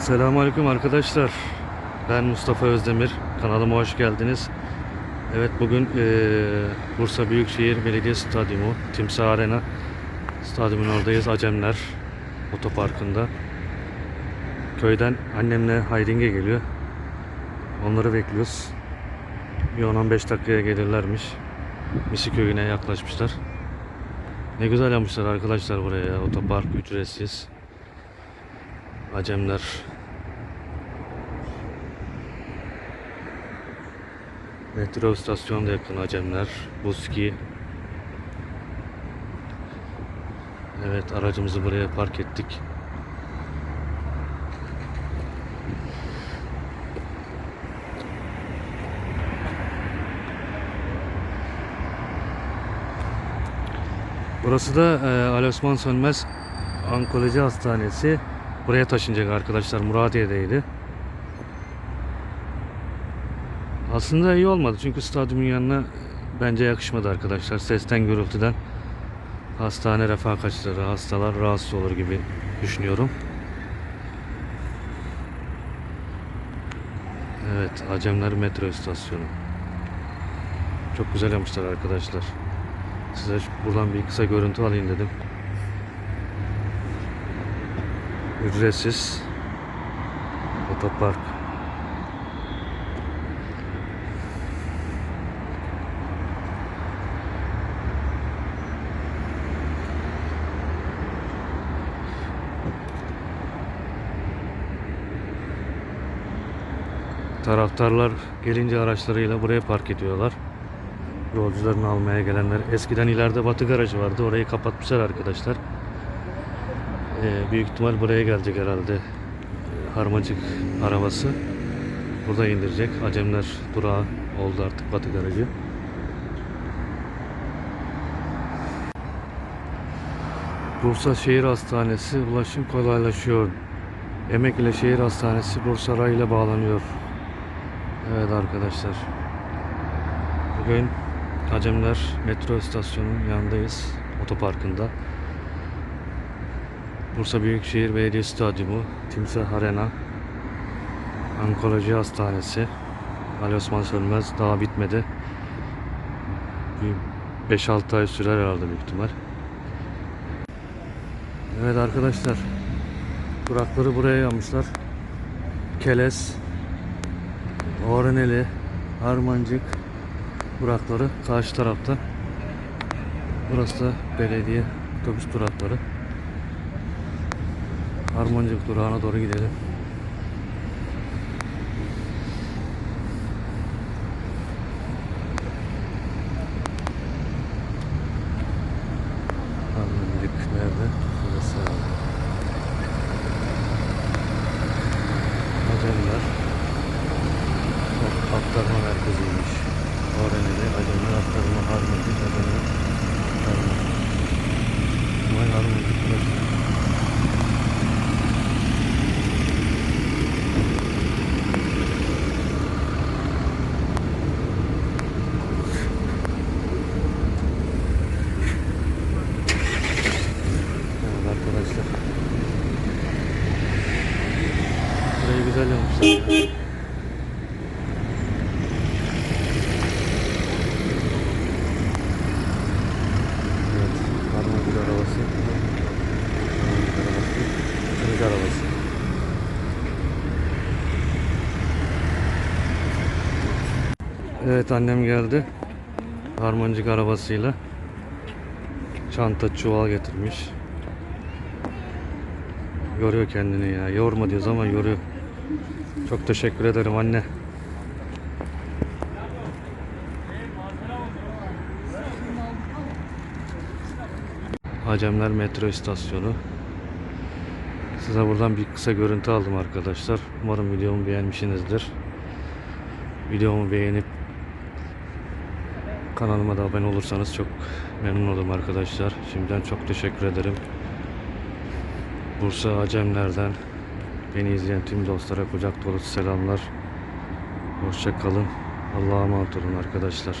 Selamünaleyküm arkadaşlar. Ben Mustafa Özdemir. Kanalıma hoş geldiniz. Evet bugün eee, Bursa Büyükşehir Belediye Stadyumu, Timsah Arena stadyumun oradayız. Acemler otoparkında. Köyden annemle Haydinge geliyor. Onları bekliyoruz. Bir 10-15 dakikaya gelirlermiş. Misi köyüne yaklaşmışlar. Ne güzel yapmışlar arkadaşlar buraya ya. Otopark ücretsiz. Acemler. Metro istasyonu da yakın Acemler. Buski. Evet aracımızı buraya park ettik. Burası da e, Ali Sönmez Onkoloji Hastanesi. Buraya taşınacak arkadaşlar. Muradiye'deydi. Aslında iyi olmadı çünkü stadyumun yanına bence yakışmadı arkadaşlar. Sesten gürültüden hastane refakatçileri, hastalar rahatsız olur gibi düşünüyorum. Evet, Acemler metro istasyonu. Çok güzel yapmışlar arkadaşlar. Size buradan bir kısa görüntü alayım dedim. Ücretsiz otopark. Taraftarlar gelince araçlarıyla buraya park ediyorlar. Yolcularını almaya gelenler. Eskiden ileride Batı garajı vardı. Orayı kapatmışlar arkadaşlar. Ee, büyük ihtimal buraya gelecek herhalde. Ee, Harmacık arabası. Burada indirecek. Acemler durağı oldu artık Batı garajı. Bursa Şehir Hastanesi ulaşım kolaylaşıyor. Emek ile Şehir Hastanesi Bursa Ray ile bağlanıyor. Evet arkadaşlar. Bugün Acemler metro istasyonunun yanındayız. Otoparkında. Bursa Büyükşehir Belediye Stadyumu, Timsah Arena, Onkoloji Hastanesi, Ali Osman Sönmez daha bitmedi. Bir 5-6 ay sürer herhalde büyük ihtimal. Evet arkadaşlar. Durakları buraya yapmışlar. Keles, Orhaneli, Harmancık durakları karşı tarafta. Burası da belediye otobüs durakları. Harmancık durağına doğru gidelim. Harmancık nerede? Burası herhalde. Acemler. Çok aktarma merkeziymiş. Öğrenili Acemler aktarma harmancık Acemler aktarma. Vay harmancık burası. Evet arkadaşlar. Burayı güzel yapmışlar. ya. Evet, annem geldi. Harmoncuk arabasıyla. Çanta çuval getirmiş. Yoruyor kendini ya. Yorma diyoruz ama yoruyor. Çok teşekkür ederim anne. Acemler metro istasyonu. Size buradan bir kısa görüntü aldım arkadaşlar. Umarım videomu beğenmişsinizdir. Videomu beğenip kanalıma da abone olursanız çok memnun olurum arkadaşlar. Şimdiden çok teşekkür ederim. Bursa Acemler'den beni izleyen tüm dostlara kucak dolusu selamlar. Hoşça kalın. Allah'a emanet olun arkadaşlar.